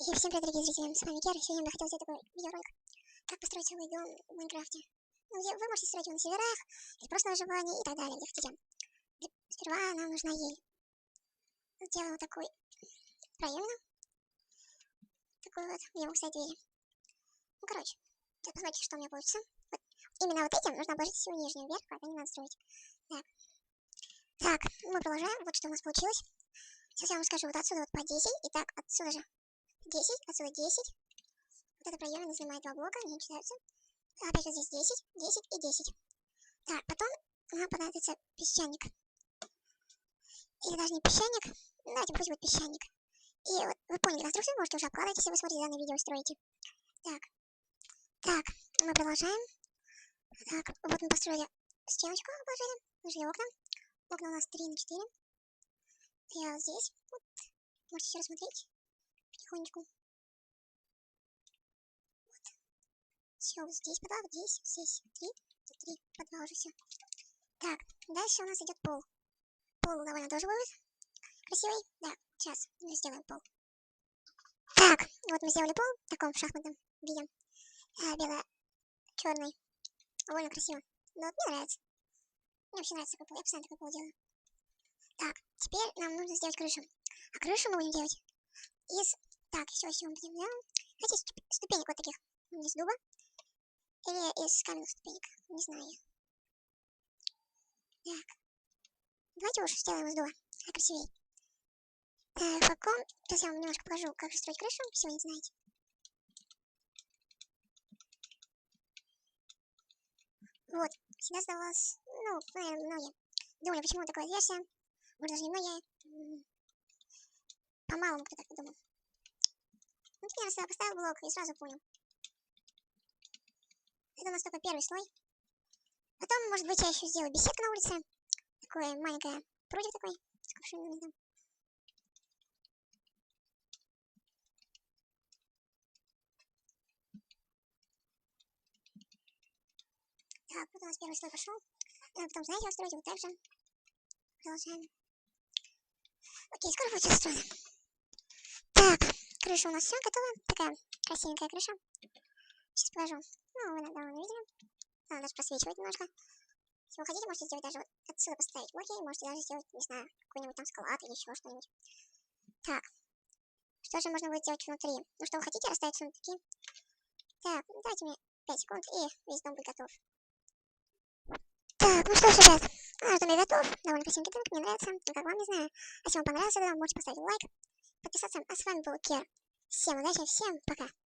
И всем привет, дорогие зрители, с вами Кера. Сегодня я хотел сделать такой видеоролик, как построить целый дом в Майнкрафте. Ну, где вы можете строить его на серверах, или просто на выживании и так далее, где хотите. Сперва нам нужна ель. Сделаем вот такой проемину. Такой вот, где могу ставить двери. Ну, короче, сейчас посмотрите, что у меня получится. Вот. Именно вот этим нужно обложить всю нижнюю вверх, а это не надо строить. Так. Так, мы продолжаем. Вот что у нас получилось. Сейчас я вам скажу вот отсюда вот по 10. Итак, отсюда же 10, отсюда 10. Вот эта проемина занимает два блока, они читаются. Опять вот здесь 10, 10 и 10. Так, потом нам понадобится песчаник. Или даже не песчаник, давайте пусть будет песчаник. И вот вы поняли конструкцию, можете уже обкладывать, если вы смотрите данное видео и строите. Так, так, мы продолжаем. Так, вот мы построили стеночку, положили, положили окна. Окна у нас 3 на 4. Я вот здесь, вот, можете еще рассмотреть потихонечку. Вот. Все, вот здесь по два, вот здесь, здесь три, тут три, по два уже все. Так, дальше у нас идет пол. Пол довольно тоже будет красивый. Да, сейчас мы сделаем пол. Так, вот мы сделали пол в таком шахматном виде. А, бело-черный. Довольно красиво. Но вот мне нравится. Мне вообще нравится такой пол. Я постоянно такой пол делаю. Так, теперь нам нужно сделать крышу. А крышу мы будем делать из так, все, еще будем делать. Хотите ступенек вот таких из дуба? Или из каменных ступенек? Не знаю. Так. Давайте уж сделаем из дуба. Так красивее. Так, каком... Сейчас я вам немножко покажу, как же строить крышу, сегодня знаете. Вот, всегда задавалось, ну, наверное, многие думали, почему такая версия. Может, даже не многие. По-малому кто так думал. Ну, ты, наверное, поставил блок и сразу понял. Это у нас только первый слой. Потом, может быть, я еще сделаю беседку на улице. Такое маленькое прудик такой с кувшинами там. Так, вот у нас первый слой пошел. Потом, знаете, вот строить вот так же. Продолжаем. Окей, скоро будет все строено. Так, крыша у нас все готова. Такая красивенькая крыша. Сейчас покажу. Ну, вы, наверное, видели. Она даже просвечивает немножко. Если вы хотите, можете сделать даже вот отсюда поставить блоки. Можете даже сделать, не знаю, какой-нибудь там склад или еще что-нибудь. Так. Что же можно будет сделать внутри? Ну, что вы хотите расставить сундуки? Так, ну, дайте мне 5 секунд, и весь дом будет готов. Так, ну что ж, ребят, наш дом готов. Довольно красивенький дом, мне нравится. Ну, как вам, не знаю. А если вам понравился дом, можете поставить лайк, подписаться. А с вами был Кер. Всем удачи, всем пока.